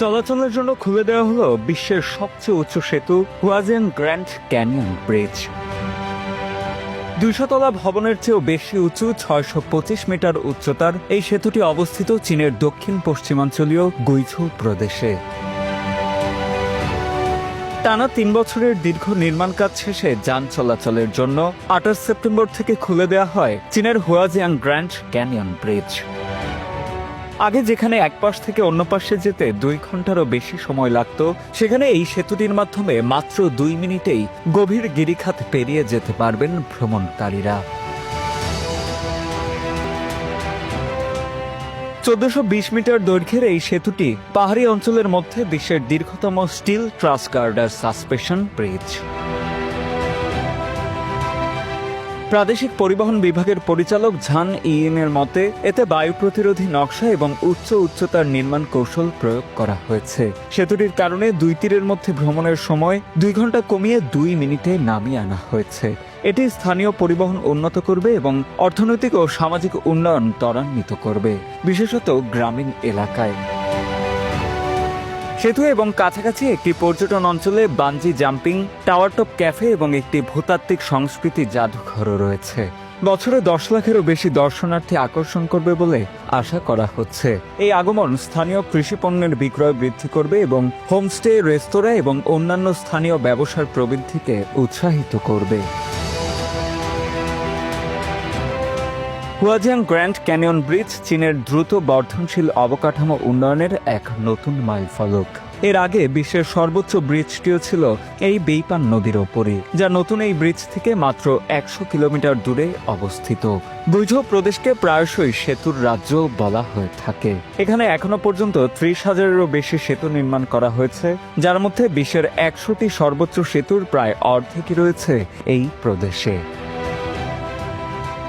চলাচলের জন্য খুলে দেওয়া হলো বিশ্বের সবচেয়ে উচ্চ সেতু হুয়াজেন গ্র্যান্ড ক্যানিয়ন ব্রিজ। দুইশো তলা ভবনের চেয়েও বেশি উঁচু, ছয়শো পঁচিশ মিটার উচ্চতার এই সেতুটি অবস্থিত চীনের দক্ষিণ পশ্চিমাঞ্চলীয় গুইঝু প্রদেশে। টানা তিন বছরের দীর্ঘ নির্মাণ কাজ শেষে যান চলাচলের জন্য আঠাশ সেপ্টেম্বর থেকে খুলে দেওয়া হয় চীনের হুয়াজিয়াং গ্র্যান্ড ক্যানিয়ন ব্রিজ। আগে যেখানে এক পাশ থেকে অন্য পাশে যেতে দুই ঘন্টারও বেশি সময় লাগতো, সেখানে এই সেতুটির মাধ্যমে মাত্র দুই মিনিটেই গভীর গিরিখাত পেরিয়ে যেতে পারবেন ভ্রমণকারীরা। চোদ্দশো মিটার দৈর্ঘ্যের এই সেতুটি পাহাড়ি অঞ্চলের মধ্যে বিশ্বের দীর্ঘতম steel truss girder suspension bridge. প্রাদেশিক পরিবহন বিভাগের পরিচালক ঝান এর মতে, এতে বায়ু প্রতিরোধী নকশা এবং উচ্চ উচ্চতার নির্মাণ কৌশল প্রয়োগ করা হয়েছে। সেতুটির কারণে দুই তীরের মধ্যে ভ্রমণের সময় দুই ঘণ্টা কমিয়ে দুই মিনিটে নামিয়ে আনা হয়েছে। এটি স্থানীয় পরিবহন উন্নত করবে এবং অর্থনৈতিক ও সামাজিক উন্নয়ন ত্বরান্বিত করবে, বিশেষত গ্রামীণ এলাকায়। সেতু এবং কাছাকাছি একটি পর্যটন অঞ্চলে bungee jumping, tower top cafe এবং একটি ভূতাত্ত্বিক সংস্কৃতি জাদুঘরও রয়েছে। বছরে দশ লাখেরও বেশি দর্শনার্থী আকর্ষণ করবে বলে আশা করা হচ্ছে। এই আগমন স্থানীয় কৃষি পণ্যের বিক্রয় বৃদ্ধি করবে এবং হোমস্টে, রেস্তোরাঁ এবং অন্যান্য স্থানীয় ব্যবসার প্রবৃদ্ধিকে উৎসাহিত করবে। হুয়াজিয়াং গ্র্যান্ড ক্যানিয়ন ব্রিজ চীনের দ্রুত বর্ধনশীল অবকাঠামো উন্নয়নের এক নতুন মাইলফলক। এর আগে বিশ্বের সর্বোচ্চ ব্রিজটিও ছিল এই বেইপান নদীর ওপরে যা নতুন এই ব্রিজ থেকে মাত্র একশো কিলোমিটার দূরে অবস্থিত। বুঝো প্রদেশকে প্রায়শই সেতুর রাজ্য বলা হয়ে থাকে। এখানে এখনও পর্যন্ত ত্রিশ হাজারেরও বেশি সেতু নির্মাণ করা হয়েছে, যার মধ্যে বিশ্বের একশোটি সর্বোচ্চ সেতুর প্রায় অর্ধেকই রয়েছে এই প্রদেশে।